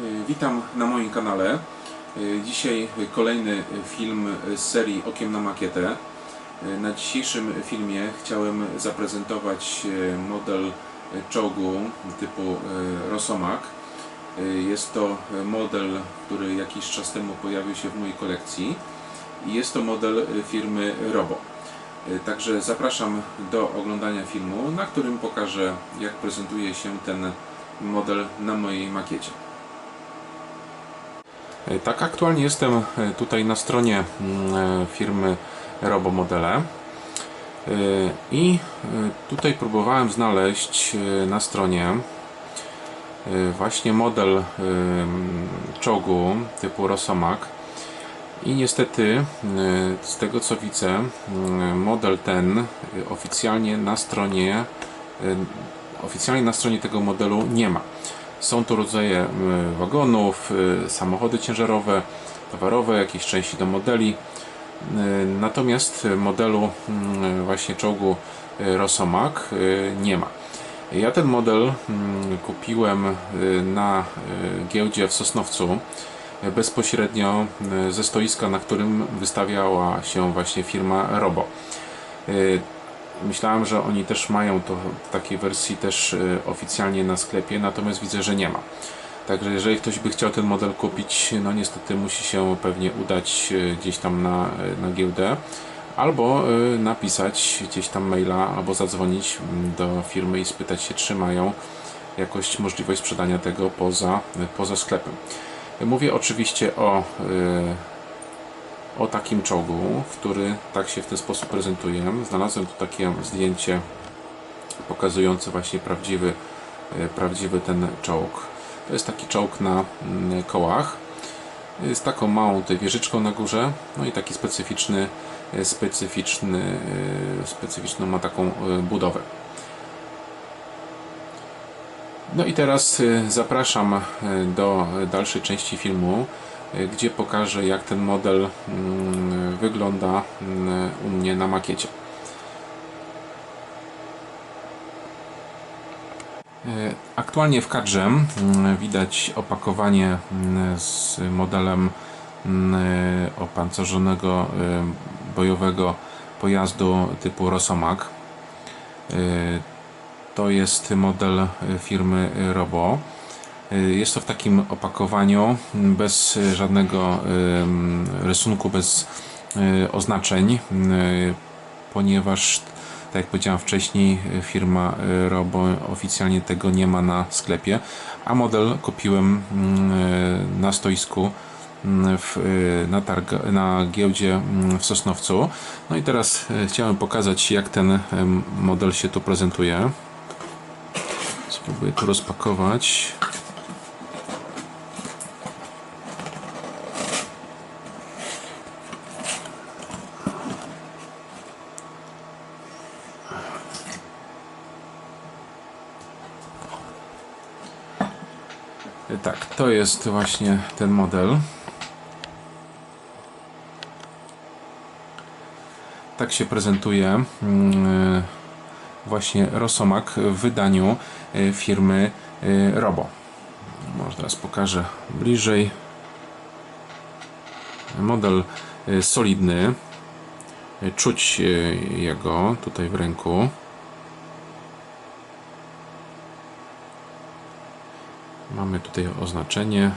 Y, Witam na moim kanale. Y, Dzisiaj kolejny film z serii Okiem na makietę. Y, Na dzisiejszym filmie chciałem zaprezentować model czołgu typu Rosomak. Jest to model, który jakiś czas temu pojawił się w mojej kolekcji jest to model firmy Robo. Także zapraszam do oglądania filmu, na którym pokażę jak prezentuje się ten model na mojej makiecie. E, Tak, aktualnie jestem e, tutaj na stronie mm, e, firmy Robo Modele E, i tutaj próbowałem znaleźć na stronie właśnie model czołgu typu Rosomak i niestety z tego co widzę model ten oficjalnie na stronie oficjalnie na stronie tego modelu nie ma. Są to rodzaje e, wagonów, e, samochody ciężarowe, towarowe, jakieś części do modeli. E, Natomiast modelu mm, właśnie czołgu Rosomak nie ma. Ja ten model mm, kupiłem na giełdzie w Sosnowcu bezpośrednio ze stoiska, na którym wystawiała się właśnie firma Robo. Myślałem, że oni też mają to w takiej wersji też e, oficjalnie na sklepie, natomiast widzę, że nie ma. Także jeżeli ktoś by chciał ten model kupić, no niestety musi się pewnie udać e, gdzieś tam na, e, na giełdę albo napisać gdzieś tam maila, albo zadzwonić mm, do firmy i spytać się, czy mają jakoś możliwość sprzedania tego poza, poza sklepem. Mówię oczywiście o o takim czołgu, który tak się w ten sposób prezentuje. Znalazłem tu takie zdjęcie pokazujące właśnie prawdziwy, e, prawdziwy ten czołg. To jest taki czołg na mm, kołach z taką małą tutaj wieżyczką na górze, no i taki specyficzny, e, specyficzny, e, specyficzną ma taką budowę. No i teraz zapraszam do dalszej części filmu, gdzie pokażę jak ten model mm, wygląda mm, u mnie na makiecie. E, Aktualnie w kadrze mm, widać opakowanie z modelem opancerzonego e, bojowego pojazdu typu Rosomak. To jest model firmy Robo. E, Jest to w takim opakowaniu bez żadnego rysunku, bez e, oznaczeń, e, ponieważ tak jak powiedziałem wcześniej, firma Robo oficjalnie tego nie ma na sklepie, a model kupiłem na stoisku w, na, targ, na giełdzie w Sosnowcu. No i teraz chciałem pokazać jak ten model się tu prezentuje. Spróbuję to rozpakować. Tak, to jest właśnie ten model. Tak się prezentuje mm, właśnie Rosomak w wydaniu y, firmy y, Robo. Może teraz pokażę bliżej. Model solidny. Czuć jego tutaj w ręku. Mamy tutaj oznaczenie.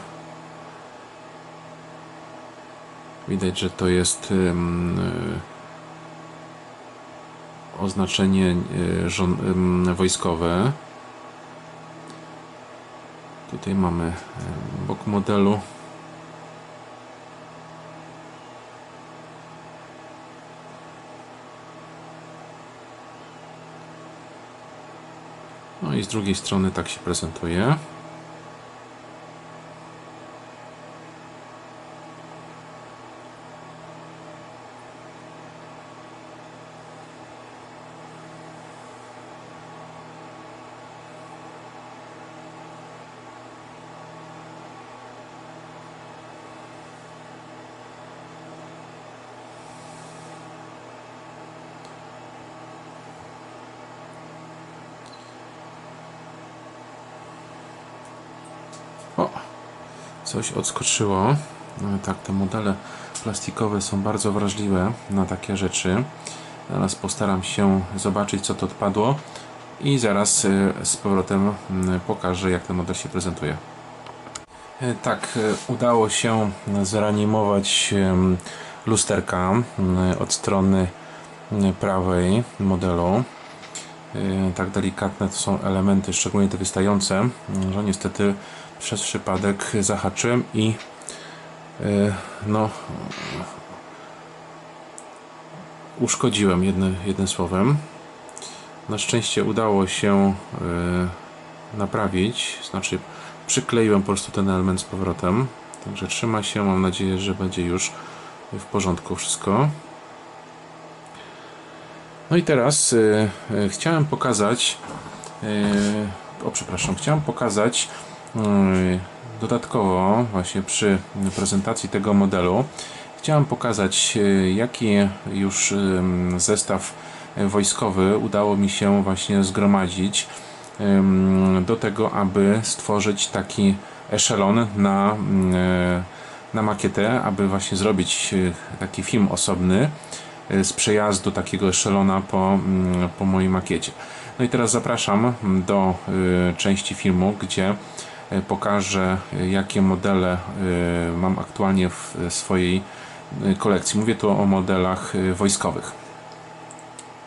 Widać, że to jest y, oznaczenie ym, wojskowe. Tutaj mamy bok modelu. No i z drugiej strony tak się prezentuje. Coś odskoczyło. No, tak, te modele plastikowe są bardzo wrażliwe na takie rzeczy. Teraz postaram się zobaczyć, co to odpadło i zaraz y, z powrotem y, pokażę, jak ten model się prezentuje. Y, Tak, udało się zreanimować lusterka od strony prawej modelu. Tak delikatne to są elementy, szczególnie te wystające, że niestety przez przypadek zahaczyłem i y, no uszkodziłem jednym, jednym słowem. Na szczęście udało się y, naprawić, znaczy przykleiłem po prostu ten element z powrotem. Także trzyma się, mam nadzieję, że będzie już w porządku wszystko. No i teraz y, y, chciałem pokazać, y, o przepraszam, chciałem pokazać dodatkowo właśnie przy prezentacji tego modelu chciałem pokazać y, jaki już ym, zestaw wojskowy udało mi się właśnie zgromadzić do tego, aby stworzyć taki eszelon na, y, na makietę, aby właśnie zrobić taki film osobny z przejazdu takiego eszelona po, mm, po mojej makiecie. No i teraz zapraszam do części filmu, gdzie pokażę y, jakie modele y, mam aktualnie w swojej kolekcji. Mówię tu o modelach wojskowych.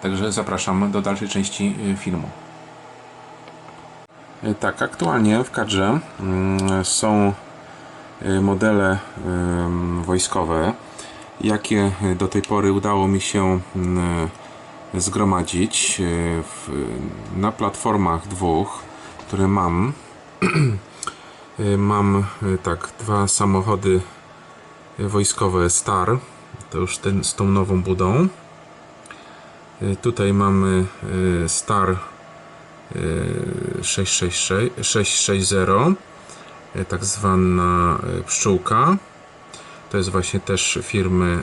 Także zapraszam do dalszej części filmu. Tak, aktualnie w kadrze mm, są modele wojskowe, jakie do tej pory udało mi się mm, zgromadzić na platformach dwóch, które mam. Y, mam y, tak dwa samochody wojskowe Star, to już ten z tą nową budą. Y, Tutaj mamy y, Star y, 666 660 y, tak zwana y, pszczółka. To jest właśnie też firmy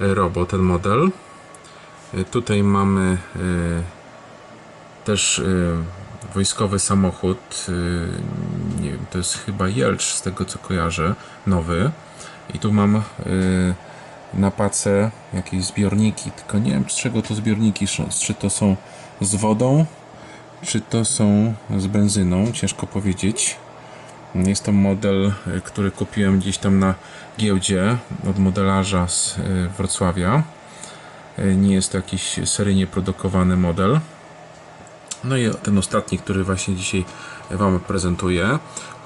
y, Robo ten model. Y, tutaj mamy y, też y, wojskowy samochód y, to jest chyba Jelcz z tego co kojarzę nowy i tu mam y, na pace jakieś zbiorniki tylko nie wiem z czego to zbiorniki są czy to są z wodą czy to są z benzyną ciężko powiedzieć jest to model, y, który kupiłem gdzieś tam na giełdzie od modelarza z y, Wrocławia. Nie jest to jakiś seryjnie produkowany model. No i ten ostatni, który właśnie dzisiaj Wam prezentuję,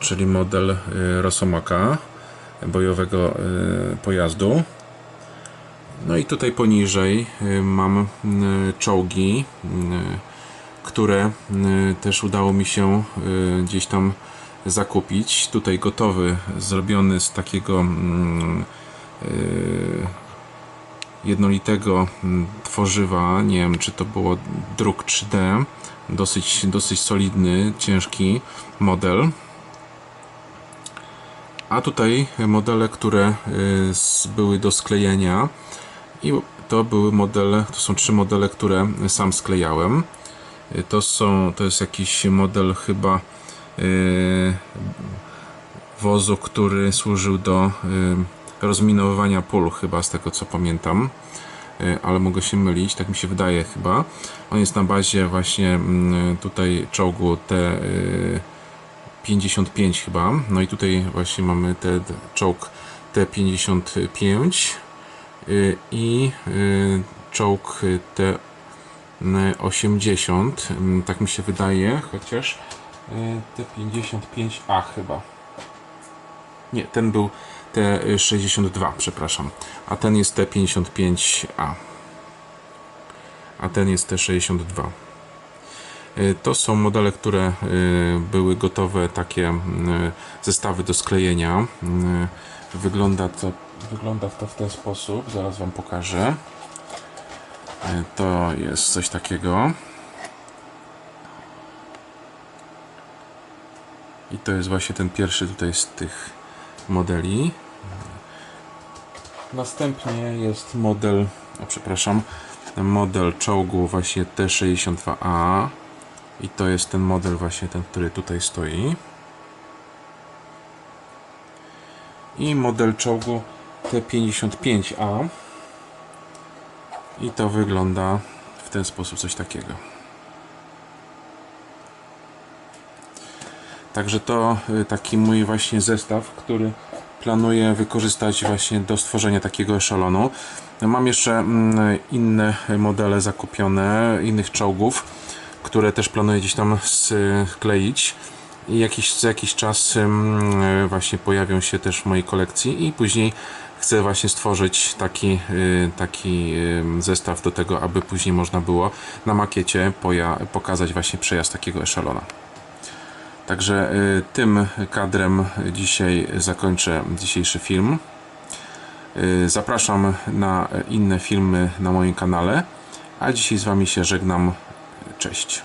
czyli model y, Rosomaka bojowego y, pojazdu. No i tutaj poniżej y, mam czołgi, które też udało mi się gdzieś tam zakupić. Tutaj gotowy, zrobiony z takiego mm, jednolitego mm, tworzywa. Nie wiem, czy to było druk 3D. Dosyć, dosyć solidny, ciężki model. A tutaj modele, które y, były do sklejenia i to były modele, to są trzy modele, które sam sklejałem. Y, To są, to jest jakiś model chyba y, wozu, który służył do rozminowywania pól, chyba z tego co pamiętam, ale mogę się mylić, tak mi się wydaje chyba. On jest na bazie właśnie mm, tutaj czołgu T 55 chyba. No i tutaj właśnie mamy ten czołg T55 y, i y, czołg T80. Mm, Tak mi się wydaje, chociaż y, T55A chyba. Nie, ten był T62, przepraszam. A ten jest T55A. A ten jest T62. Y, To są modele, które y, były gotowe, takie y, zestawy do sklejenia. Wygląda to, wygląda to w ten sposób, zaraz Wam pokażę. To jest coś takiego. I to jest właśnie ten pierwszy tutaj z tych modeli. Następnie jest model, o przepraszam, model czołgu właśnie T62A i to jest ten model właśnie ten, który tutaj stoi. i model czołgu T-55A. I to wygląda w ten sposób, coś takiego. Także to y, taki mój właśnie zestaw, który planuję wykorzystać właśnie do stworzenia takiego eszalonu. Mam jeszcze mm, inne modele zakupione, innych czołgów, które też planuję gdzieś tam skleić. I jakiś, za jakiś czas mm, właśnie pojawią się też w mojej kolekcji i później chcę właśnie stworzyć taki, y, taki zestaw do tego, aby później można było na makiecie pokazać właśnie przejazd takiego eszalona. Także y, tym kadrem dzisiaj zakończę dzisiejszy film. Zapraszam na inne filmy na moim kanale, a dzisiaj z Wami się żegnam. Cześć.